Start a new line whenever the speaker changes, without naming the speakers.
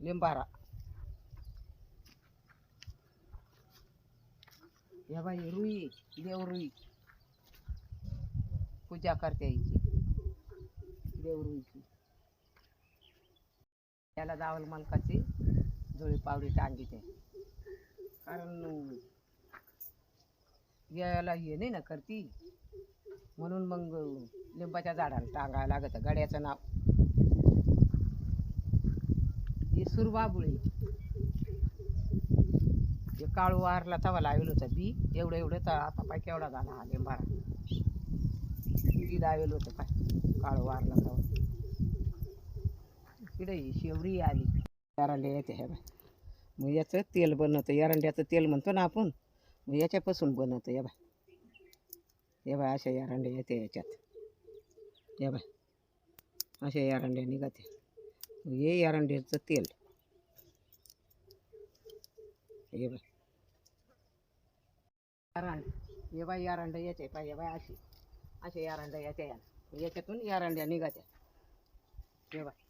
लिंबारा. या बाई रुई देवरुई पूजा करते हिची देव त्याला जावल मलकाची जुळी पावडी टांगीते. कारण याला हे नाही ना करती. म्हणून मग लिंबाच्या झाडाला टांगायला लागत. गड्याचं नाव ही सुरबाबुळी हे काळू वारला तवा लावेल होतं बी एवढं एवढं तर आता पाय केवढा झाला हा लिंबारा बी लावेल होतं पाय काळू वारला तवा. इकडे शेवरी आली. एरंड्या येते हे बाय. मग याचं तेल बनवतं एरंड्याचं तेल म्हणतो ना आपण मग याच्यापासून बनवतं या बाय. हे बाय अशा एरंड्या येते याच्यात. या बाय अशा एरंड्या निघते. हे एरंड्याचं तेल. हे बाय एरंड हे बाय एरंड्या याचे पाय हे बाय अशी. अशा एरंड्या याच्या याच्यातून एरंड्या निघत्या. हे बाय